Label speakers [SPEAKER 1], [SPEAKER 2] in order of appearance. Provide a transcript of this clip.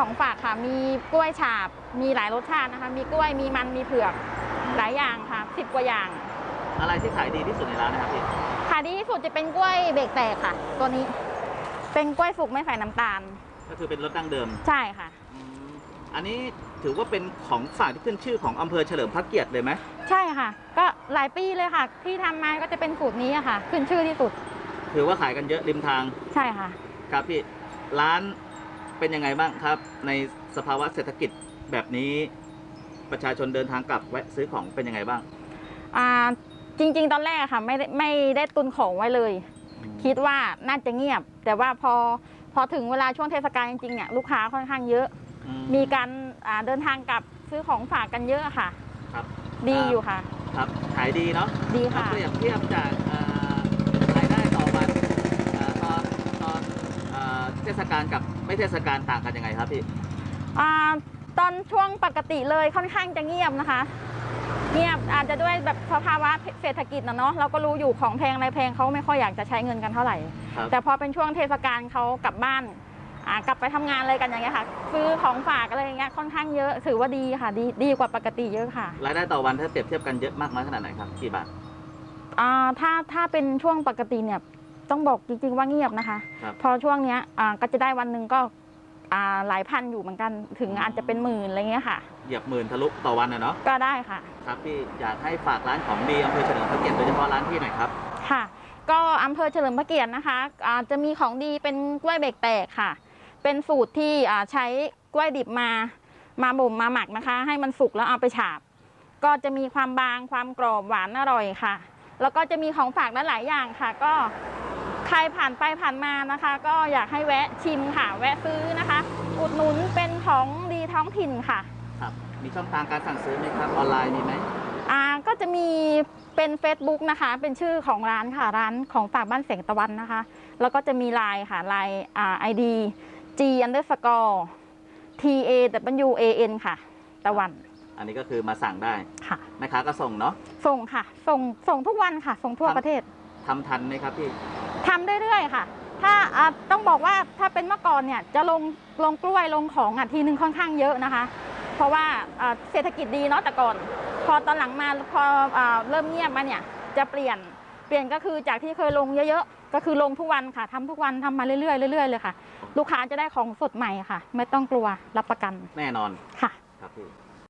[SPEAKER 1] ของฝากค่ะ มีกล้วยฉาบ มีหลายรสชาตินะคะ มีกล้วย มีมัน มีเผือก หลายอย่างค่ะสิบกว่าอย่าง
[SPEAKER 2] อะไรที่ขายดีที่สุดในร้านนะครับพี่
[SPEAKER 1] ขายดีที่สุดจะเป็นกล้วยเบรกแตกค่ะ ตัวนี้ เป็นกล้วยสุกไม่ใส่น้ำตาล
[SPEAKER 2] ก็คือเป็นรสดั้งเดิม
[SPEAKER 1] ใช่ค่ะ
[SPEAKER 2] อืมอันนี้ถือว่าเป็นของฝากที่ขึ้นชื่อของอำเภอเฉลิมพระเกียรติเลยไหม
[SPEAKER 1] ใช่ค่ะ ก็หลายปีเลยค่ะ ที่ทำมาก็จะเป็นสูตรนี้อะค่ะ ขึ้นชื่อที่สุด
[SPEAKER 2] ถือว่าขายกันเยอะริมทาง
[SPEAKER 1] ใช่ค่ะ
[SPEAKER 2] ครับพี่ร้าน เป็นยังไงบ้างครับ ในสภาวะเศรษฐกิจแบบนี้ประชาชนเดินทางกลับแวะซื้อของเป็นยังไงบ้าง
[SPEAKER 1] อ่าจริง ๆ ตอนแรกอะค่ะไม่ได้ไม่ได้ตุนของไว้เลย คิดว่าน่าจะเงียบ แต่ว่าพอพอถึงเวลาช่วงเทศกาลจริงๆเนี่ยลูกค้าค่อนข้างเยอะ
[SPEAKER 2] อื
[SPEAKER 1] มีการอ่าเดินทางกลับซื้อของฝากกันเยอะค่ะ
[SPEAKER 2] ครับ
[SPEAKER 1] ดีอยู่ค่ะ
[SPEAKER 2] ครับขายดีเนาะ
[SPEAKER 1] ดี
[SPEAKER 2] ถ้า
[SPEAKER 1] ค่ะ
[SPEAKER 2] เปรียบเทียบจากเอ่อรายได้ต่อวันเอ่อตอนตอนเอ่อเทศกาลกับไม่เทศกาลต่างกันยังไงครับพี่
[SPEAKER 1] อ่าตอนช่วงปกติเลยค่อนข้างจะเงียบนะคะ เงียบอาจจะด้วยแบบสภาวะเศรษฐกิจนะเนาะเราก็รู้อยู่ของแพงอะไรแพงเขาไม่ค่อยอยากจะใช้เงินกันเท่าไหร่
[SPEAKER 2] ครับ
[SPEAKER 1] แต่พอเป็นช่วงเทศกาลเขากลับบ้านอ่ากลับไปทำงานอะไรกันอย่างเงี้ยค่ะ ซื้อของฝากอะไรอย่างเงี้ยค่อนข้างเยอะถือว่าดีค่ะ ดีดีกว่าปกติเยอะค่ะ
[SPEAKER 2] รายได้ต่อวันถ้าเปรียบเทียบกันเยอะมากน้อยขนาดไหนครับกี่บาท
[SPEAKER 1] อ่าถ้าถ้าเป็นช่วงปกติเนี่ย ต้องบอกจริงๆว่าเงียบนะคะ
[SPEAKER 2] ครับ
[SPEAKER 1] พอช่วงเนี้ยอ่าก็จะได้วันหนึ่งก็อ่าหลายพันอยู่เหมือนกันถึงอาจจะเป็นหมื่นอะไรเงี้ยค่ะ
[SPEAKER 2] เหยียบหมื่นทะลุต่อวันนะเนาะ
[SPEAKER 1] ก็ได้ค่ะ
[SPEAKER 2] ครับพี่อยากให้ฝากร้านของดีอำเภอเฉลิมพระเกียรติโดยเฉพาะร้านพี่หน่อยครับ
[SPEAKER 1] ค่ะ ก็อำเภอเฉลิมพระเกียรตินะคะอ่าจะมีของดีเป็นกล้วยเบรกแตกค่ะ เป็นสูตรที่อ่าใช้กล้วยดิบมา มาบ่มมาหมักนะคะ ให้มันสุกแล้วเอาไปฉาบ ก็จะมีความบางความกรอบหวานอร่อยค่ะ แล้วก็จะมีของฝากหลายๆอย่างค่ะ ก็ ใครผ่านไปผ่านมานะคะ ก็อยากให้แวะชิมค่ะ แวะซื้อนะคะ อุดหนุนเป็นของดีท้องถิ่นค่ะ
[SPEAKER 2] ครับมีช่องทางการสั่งซื้อไหมครับออนไลน์มีไหม
[SPEAKER 1] อ่าก็จะมีเป็น Facebook นะคะ เป็นชื่อของร้านค่ะร้านของฝากบ้านเสียงตะวันนะคะ แล้วก็จะมีไลน์ค่ะไลน์อ่า ID G underscore T A W A N ค่ะ ตะวัน
[SPEAKER 2] อันนี้ก็คือมาสั่งได้
[SPEAKER 1] ค่ะ
[SPEAKER 2] แม่ค้าก็ส่งเนาะ
[SPEAKER 1] ส่งค่ะ ส่งส่งทุกวันค่ะ ส่งทั่ว
[SPEAKER 2] ครับ
[SPEAKER 1] ประเทศ
[SPEAKER 2] ทำทันไหมครับพี่
[SPEAKER 1] ทำเรื่อยๆค่ะ ถ้าอ่าต้องบอกว่าถ้าเป็นเมื่อก่อนเนี่ยจะลงลงกล้วยลงของอะทีนึงค่อนข้างเยอะนะคะ เพราะว่าอ่าเศรษฐกิจดีเนาะแต่ก่อน พอตอนหลังมาพออ่าเริ่มเงียบมาเนี่ยจะเปลี่ยนเปลี่ยนก็คือจากที่เคยลงเยอะๆก็คือลงทุกวันค่ะทำทุกวันทำมาเรื่อยๆเรื่อยๆเลยค่ะ ลูกค้าจะได้ของสดใหม่ค่ะ ไม่ต้องกลัวรับประกัน
[SPEAKER 2] แน่นอน
[SPEAKER 1] ค่ะ
[SPEAKER 2] ครับพี่